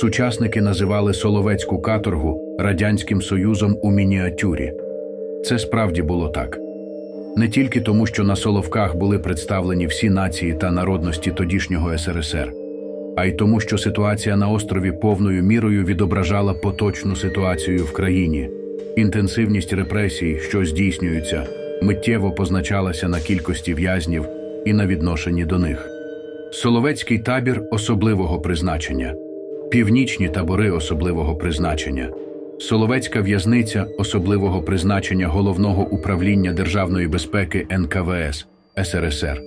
Сучасники називали Соловецьку каторгу Радянським Союзом у мініатюрі. Це справді було так. Не тільки тому, що на Соловках були представлені всі нації та народності тодішнього СРСР, а й тому, що ситуація на острові повною мірою відображала поточну ситуацію в країні. Інтенсивність репресій, що здійснюються, миттєво позначалася на кількості в'язнів і на відношенні до них. Соловецький табір особливого призначення, північні табори особливого призначення, Соловецька в'язниця особливого призначення Головного управління державної безпеки НКВС СРСР.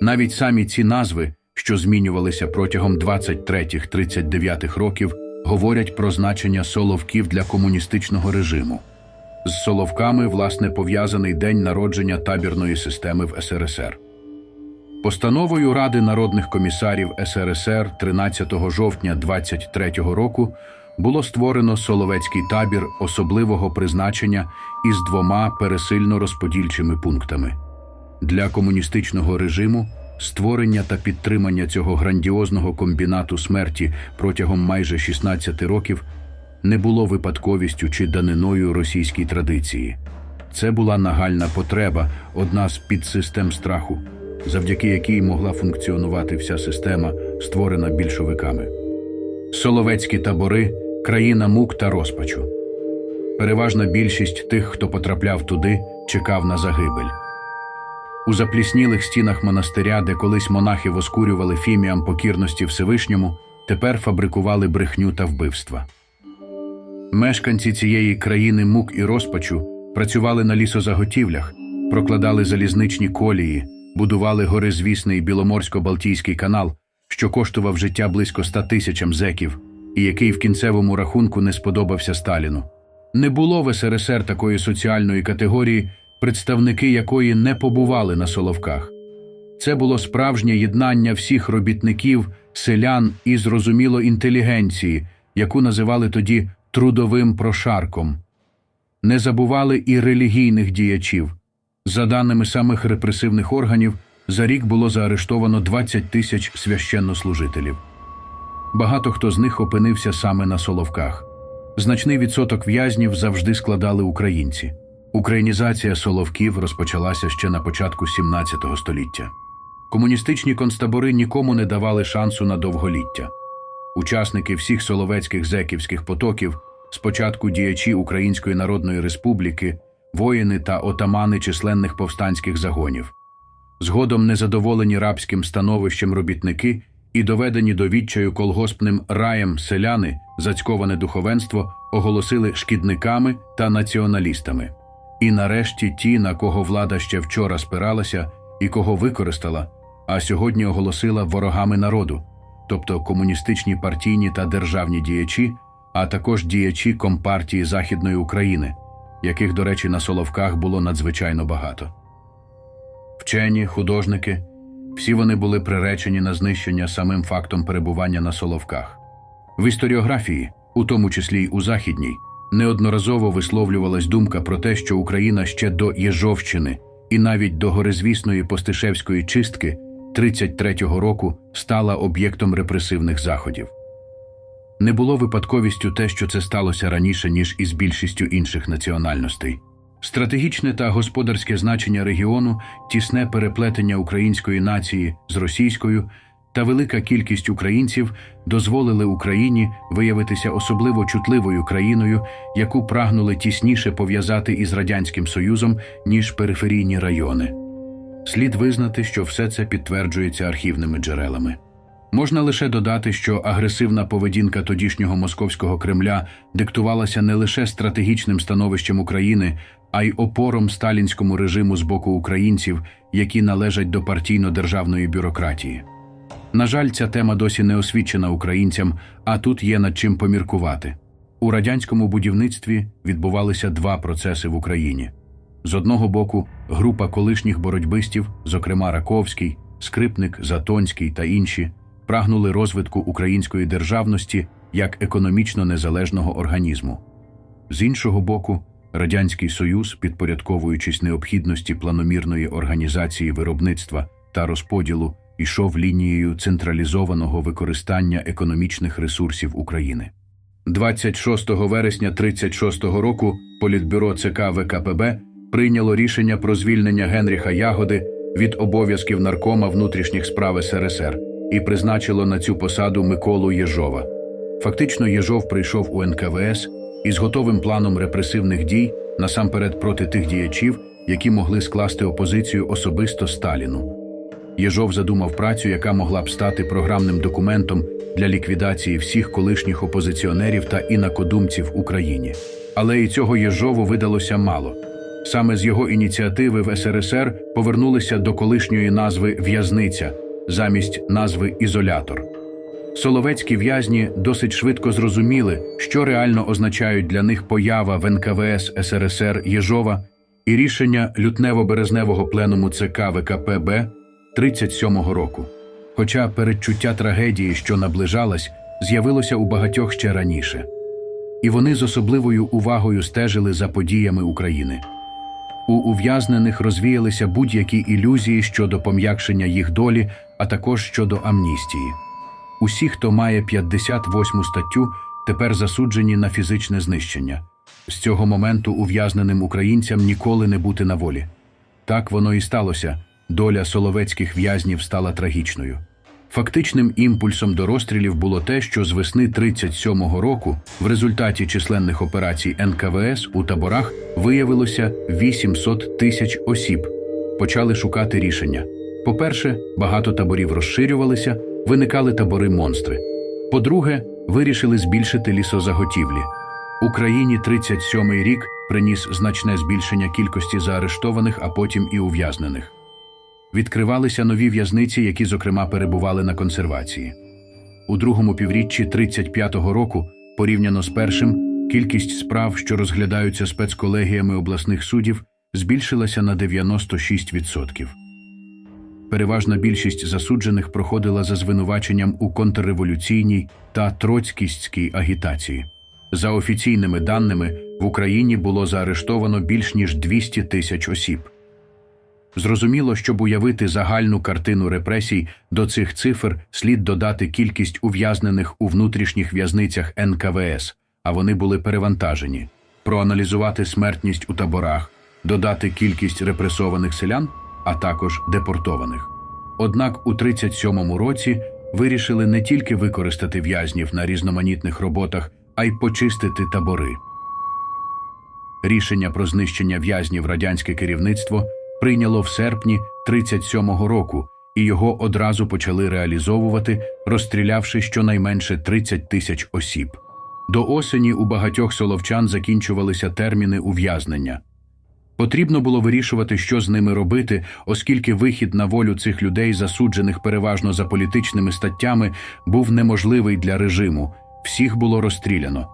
Навіть самі ці назви, що змінювалися протягом 23-39 років, говорять про значення соловків для комуністичного режиму. З соловками, власне, пов'язаний день народження табірної системи в СРСР. Постановою Ради народних комісарів СРСР 13 жовтня 23 року було створено Соловецький табір особливого призначення із двома пересильно розподільчими пунктами. Для комуністичного режиму створення та підтримання цього грандіозного комбінату смерті протягом майже 16 років не було випадковістю чи даниною російській традиції. Це була нагальна потреба, одна з підсистем страху, завдяки якій могла функціонувати вся система, створена більшовиками. Соловецькі табори країна мук та розпачу. Переважна більшість тих, хто потрапляв туди, чекав на загибель. У запліснілих стінах монастиря, де колись монахи воскурювали фіміам покірності Всевишньому, тепер фабрикували брехню та вбивства. Мешканці цієї країни мук і розпачу працювали на лісозаготівлях, прокладали залізничні колії, будували горизвісний Біломорсько-Балтійський канал, що коштував життя близько ста тисячам зеків, і який в кінцевому рахунку не сподобався Сталіну. Не було в СРСР такої соціальної категорії, представники якої не побували на Соловках. Це було справжнє єднання всіх робітників, селян і, зрозуміло, інтелігенції, яку називали тоді трудовим прошарком. Не забували і релігійних діячів. За даними самих репресивних органів, за рік було заарештовано 20 тисяч священнослужителів. Багато хто з них опинився саме на Соловках. Значний відсоток в'язнів завжди складали українці. Українізація Соловків розпочалася ще на початку 17 століття. Комуністичні концтабори нікому не давали шансу на довголіття. Учасники всіх соловецьких зеківських потоків, спочатку діячі Української Народної Республіки, воїни та отамани численних повстанських загонів. Згодом незадоволені рабським становищем робітники і доведені до відчаю колгоспним раєм селяни, зацьковане духовенство оголосили шкідниками та націоналістами. І нарешті ті, на кого влада ще вчора спиралася і кого використала, а сьогодні оголосила ворогами народу, тобто комуністичні партійні та державні діячі, а також діячі Компартії Західної України, яких, до речі, на Соловках було надзвичайно багато. Вчені, художники, всі вони були приречені на знищення самим фактом перебування на Соловках. В історіографії, у тому числі й у Західній, неодноразово висловлювалась думка про те, що Україна ще до Єжовщини і навіть до горизвісної Постишевської чистки 33-го року стала об'єктом репресивних заходів. Не було випадковістю те, що це сталося раніше, ніж із більшістю інших національностей. Стратегічне та господарське значення регіону, тісне переплетення української нації з російською та велика кількість українців дозволили Україні виявитися особливо чутливою країною, яку прагнули тісніше пов'язати із Радянським Союзом, ніж периферійні райони. Слід визнати, що все це підтверджується архівними джерелами. Можна лише додати, що агресивна поведінка тодішнього московського Кремля диктувалася не лише стратегічним становищем України, а й опором сталінському режиму з боку українців, які належать до партійно-державної бюрократії. На жаль, ця тема досі не освічена українцям, а тут є над чим поміркувати. У радянському будівництві відбувалися два процеси в Україні. З одного боку, група колишніх боротьбистів, зокрема Раковський, Скрипник, Затонський та інші, прагнули розвитку української державності як економічно незалежного організму. З іншого боку, Радянський Союз, підпорядковуючись необхідності планомірної організації виробництва та розподілу, йшов лінією централізованого використання економічних ресурсів України. 26 вересня 36 року Політбюро ЦК ВКПБ прийняло рішення про звільнення Генріха Ягоди від обов'язків наркома внутрішніх справ СРСР і призначило на цю посаду Миколу Єжова. Фактично, Єжов прийшов у НКВС із готовим планом репресивних дій насамперед проти тих діячів, які могли скласти опозицію особисто Сталіну. Єжов задумав працю, яка могла б стати програмним документом для ліквідації всіх колишніх опозиціонерів та інакодумців в Україні. Але і цього Єжову видалося мало. Саме з його ініціативи в СРСР повернулися до колишньої назви в'язниця замість назви ізолятор. Соловецькі в'язні досить швидко зрозуміли, що реально означають для них поява в НКВС СРСР Єжова і рішення лютнево-березневого пленуму ЦК ВКПБ 37-го року. Хоча передчуття трагедії, що наближалась, з'явилося у багатьох ще раніше. І вони з особливою увагою стежили за подіями України. У ув'язнених розвіялися будь-які ілюзії щодо пом'якшення їх долі, а також щодо амністії. Усі, хто має 58 статтю, тепер засуджені на фізичне знищення. З цього моменту ув'язненим українцям ніколи не бути на волі. Так воно і сталося. Доля соловецьких в'язнів стала трагічною. Фактичним імпульсом до розстрілів було те, що з весни 37-го року в результаті численних операцій НКВС у таборах виявилося 800 тисяч осіб. Почали шукати рішення. По-перше, багато таборів розширювалися, виникали табори монстри. По-друге, вирішили збільшити лісозаготівлі. Україні 37-й рік приніс значне збільшення кількості заарештованих, а потім і ув'язнених. Відкривалися нові в'язниці, які, зокрема, перебували на консервації. У другому півріччі 35-го року, порівняно з першим, кількість справ, що розглядаються спецколегіями обласних судів, збільшилася на 96%. Переважна більшість засуджених проходила за звинуваченням у контрреволюційній та троцькістській агітації. За офіційними даними, в Україні було заарештовано більш ніж 200 тисяч осіб. Зрозуміло, щоб уявити загальну картину репресій, до цих цифр слід додати кількість ув'язнених у внутрішніх в'язницях НКВС, а вони були перевантажені, проаналізувати смертність у таборах, додати кількість репресованих селян, а також депортованих. Однак у 37-му році вирішили не тільки використати в'язнів на різноманітних роботах, а й почистити табори. Рішення про знищення в'язнів радянське керівництво прийняло в серпні 37-го року, і його одразу почали реалізовувати, розстрілявши щонайменше 30 тисяч осіб. До осені у багатьох соловчан закінчувалися терміни ув'язнення. Потрібно було вирішувати, що з ними робити, оскільки вихід на волю цих людей, засуджених переважно за політичними статтями, був неможливий для режиму. Всіх було розстріляно.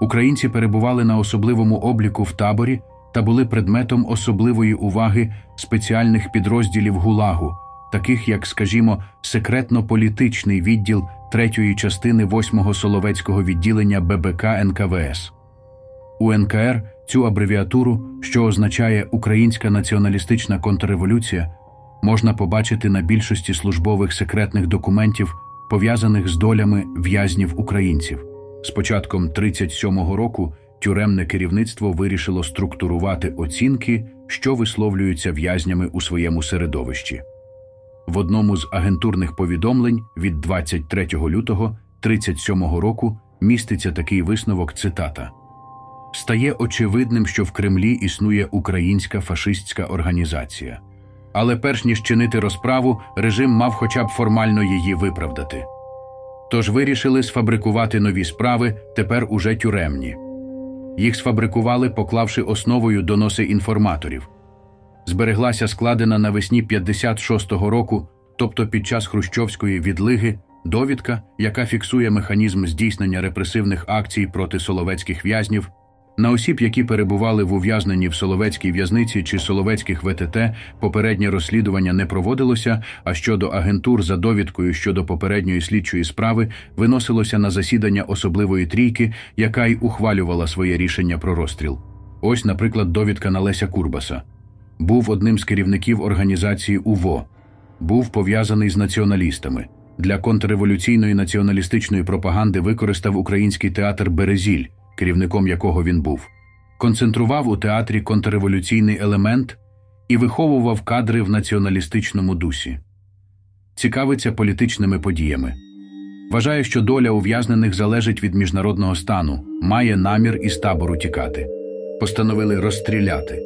Українці перебували на особливому обліку в таборі та були предметом особливої уваги спеціальних підрозділів ГУЛАГу, таких як, скажімо, секретно-політичний відділ третьої частини 8-го Соловецького відділення ББК НКВС. У НКР цю абревіатуру, що означає Українська націоналістична контрреволюція, можна побачити на більшості службових секретних документів, пов'язаних з долями в'язнів українців. З початком 37-го року тюремне керівництво вирішило структурувати оцінки, що висловлюються в'язнями у своєму середовищі. В одному з агентурних повідомлень від 23 лютого 37-го року міститься такий висновок цитата. Стає очевидним, що в Кремлі існує українська фашистська організація. Але перш ніж чинити розправу, режим мав хоча б формально її виправдати. Тож вирішили сфабрикувати нові справи, тепер уже тюремні. Їх сфабрикували, поклавши основою доноси інформаторів. Збереглася складена навесні 56-го року, тобто під час хрущовської відлиги, довідка, яка фіксує механізм здійснення репресивних акцій проти соловецьких в'язнів. На осіб, які перебували в ув'язненні в Соловецькій в'язниці чи Соловецьких ВТТ, попереднє розслідування не проводилося, а щодо агентур за довідкою щодо попередньої слідчої справи виносилося на засідання особливої трійки, яка й ухвалювала своє рішення про розстріл. Ось, наприклад, довідка на Леся Курбаса. Був одним з керівників організації УВО, був пов'язаний з націоналістами. Для контрреволюційної націоналістичної пропаганди використав український театр Березіль, керівником якого він був. Концентрував у театрі контрреволюційний елемент і виховував кадри в націоналістичному дусі. Цікавиться політичними подіями. Вважає, що доля ув'язнених залежить від міжнародного стану, має намір із табору тікати. Постановили розстріляти.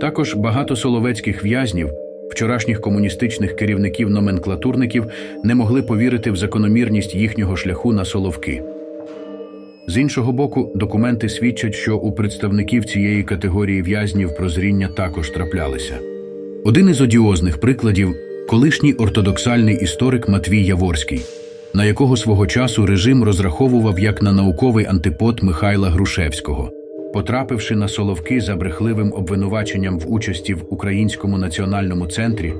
Також багато соловецьких в'язнів, вчорашніх комуністичних керівників-номенклатурників не могли повірити в закономірність їхнього шляху на соловки. З іншого боку, документи свідчать, що у представників цієї категорії в'язнів прозріння також траплялися. Один із одіозних прикладів колишній ортодоксальний історик Матвій Яворський, на якого свого часу режим розраховував як на науковий антипод Михайла Грушевського. Потрапивши на соловки за брехливим обвинуваченням в участі в Українському національному центрі,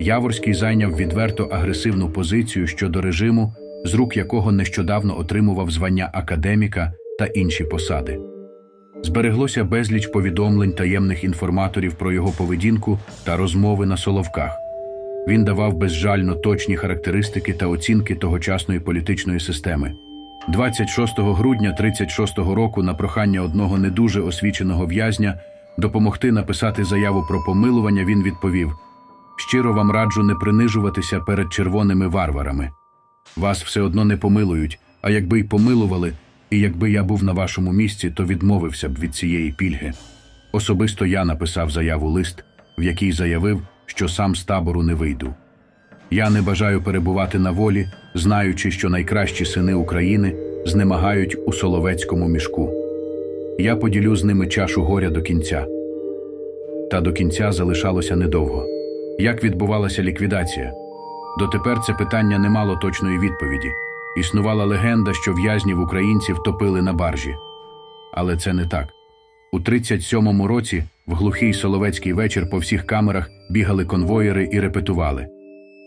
Яворський зайняв відверто агресивну позицію щодо режиму, з рук якого нещодавно отримував звання академіка та інші посади. Збереглося безліч повідомлень таємних інформаторів про його поведінку та розмови на соловках. Він давав безжально точні характеристики та оцінки тогочасної політичної системи. 26 грудня 36-го року на прохання одного не дуже освіченого в'язня допомогти написати заяву про помилування він відповів «Щиро вам раджу не принижуватися перед червоними варварами. Вас все одно не помилують, а якби й помилували, і якби я був на вашому місці, то відмовився б від цієї пільги. Особисто я написав заяву лист, в якій заявив, що сам з табору не вийду. Я не бажаю перебувати на волі, знаючи, що найкращі сини України знемагають у соловецькому мішку. Я поділю з ними чашу горя до кінця. Та до кінця залишалося недовго. Як відбувалася ліквідація? Дотепер це питання не мало точної відповіді. Існувала легенда, що в'язнів українців топили на баржі. Але це не так. У 37-му році, в глухий соловецький вечір, по всіх камерах бігали конвоєри і репетували.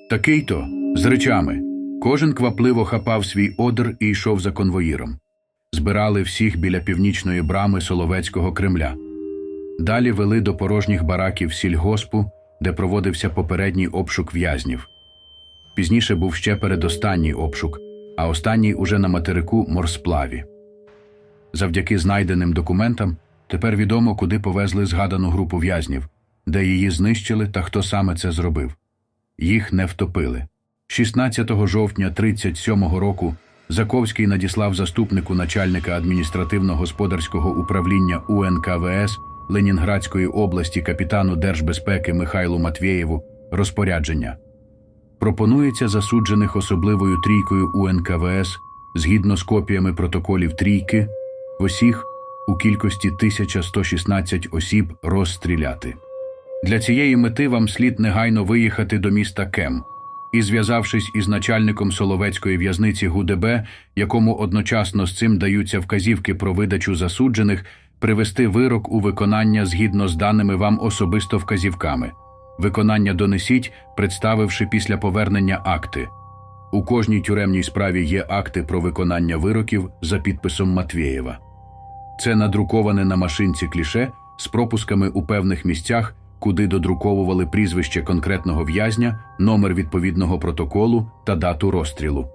Такий то, з речами. Кожен квапливо хапав свій одр і йшов за конвоїром. Збирали всіх біля північної брами Соловецького Кремля. Далі вели до порожніх бараків сільгоспу, де проводився попередній обшук в'язнів. Пізніше був ще передостанній обшук, а останній уже на материку морсплаві. Завдяки знайденим документам тепер відомо, куди повезли згадану групу в'язнів, де її знищили та хто саме це зробив. Їх не втопили. 16 жовтня 37-го року Заковський надіслав заступнику начальника адміністративно-господарського управління УНКВС Ленінградської області капітану Держбезпеки Михайлу Матвєєву розпорядження. Пропонується засуджених особливою трійкою УНКВС згідно з копіями протоколів трійки усіх у кількості 1116 осіб розстріляти. Для цієї мети вам слід негайно виїхати до міста Кем і, зв'язавшись із начальником Соловецької в'язниці ГУДБ, якому одночасно з цим даються вказівки про видачу засуджених, привести вирок у виконання згідно з даними вам особисто вказівками. Виконання донесіть, представивши після повернення акти. У кожній тюремній справі є акти про виконання вироків за підписом Матвєєва. Це надруковане на машинці кліше з пропусками у певних місцях, куди додруковували прізвище конкретного в'язня, номер відповідного протоколу та дату розстрілу.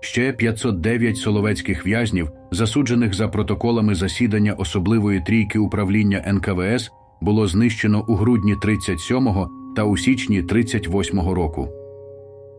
Ще 509 соловецьких в'язнів, засуджених за протоколами засідання особливої трійки управління НКВС, було знищено у грудні 37-го та у січні 38-го року.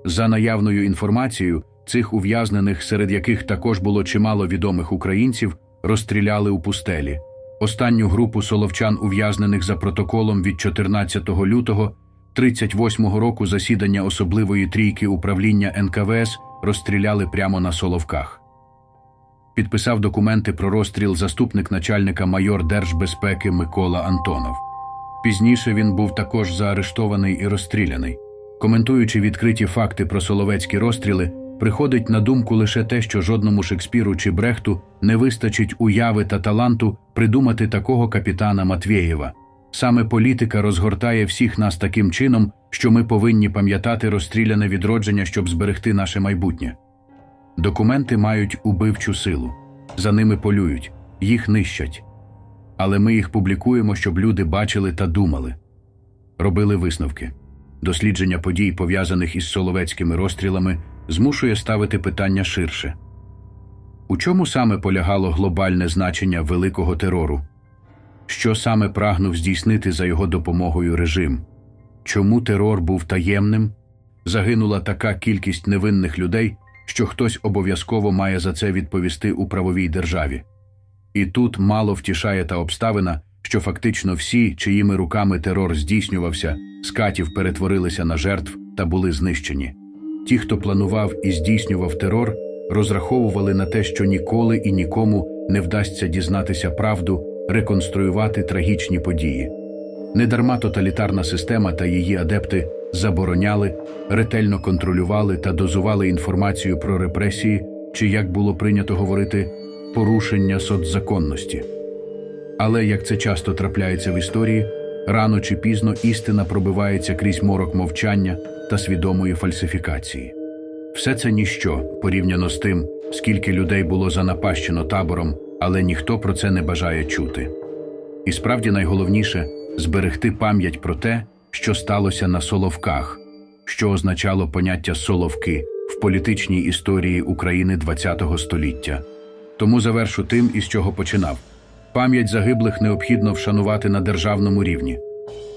За наявною інформацією, цих ув'язнених, серед яких також було чимало відомих українців, розстріляли у пустелі. Останню групу соловчан, ув'язнених за протоколом від 14 лютого 38-го року засідання особливої трійки управління НКВС розстріляли прямо на Соловках. Підписав документи про розстріл заступник начальника майор Держбезпеки Микола Антонов. Пізніше він був також заарештований і розстріляний. Коментуючи відкриті факти про соловецькі розстріли, приходить на думку лише те, що жодному Шекспіру чи Брехту не вистачить уяви та таланту придумати такого капітана Матвєєва. Саме політика розгортає всіх нас таким чином, що ми повинні пам'ятати розстріляне відродження, щоб зберегти наше майбутнє. Документи мають убивчу силу, за ними полюють, їх нищать. Але ми їх публікуємо, щоб люди бачили та думали. Робили висновки. Дослідження подій, пов'язаних із соловецькими розстрілами, змушує ставити питання ширше. У чому саме полягало глобальне значення великого терору? Що саме прагнув здійснити за його допомогою режим? Чому терор був таємним? Загинула така кількість невинних людей, що хтось обов'язково має за це відповісти у правовій державі. І тут мало втішає та обставина, що фактично всі, чиїми руками терор здійснювався, з катів перетворилися на жертв та були знищені. Ті, хто планував і здійснював терор, розраховували на те, що ніколи і нікому не вдасться дізнатися правду, реконструювати трагічні події. Недарма тоталітарна система та її адепти забороняли, ретельно контролювали та дозували інформацію про репресії, чи як було прийнято говорити, порушення соцзаконності. Але як це часто трапляється в історії, рано чи пізно істина пробивається крізь морок мовчання та свідомої фальсифікації. Все це ніщо порівняно з тим, скільки людей було занапащено табором, але ніхто про це не бажає чути. І справді найголовніше зберегти пам'ять про те, що сталося на Соловках, що означало поняття Соловки в політичній історії України ХХ століття. Тому завершу тим, із чого починав. Пам'ять загиблих необхідно вшанувати на державному рівні.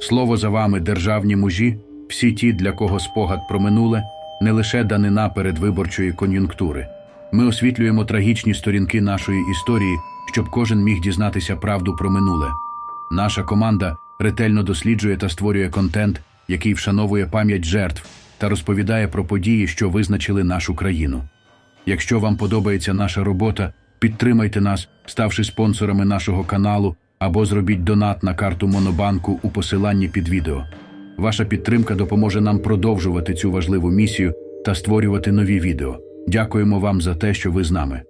Слово за вами, державні мужі, всі ті, для кого спогад про минуле, не лише данина передвиборчої кон'юнктури. Ми освітлюємо трагічні сторінки нашої історії, щоб кожен міг дізнатися правду про минуле. Наша команда ретельно досліджує та створює контент, який вшановує пам'ять жертв та розповідає про події, що визначили нашу країну. Якщо вам подобається наша робота, підтримайте нас, ставши спонсорами нашого каналу або зробіть донат на карту Монобанку у посиланні під відео. Ваша підтримка допоможе нам продовжувати цю важливу місію та створювати нові відео. Дякуємо вам за те, що ви з нами.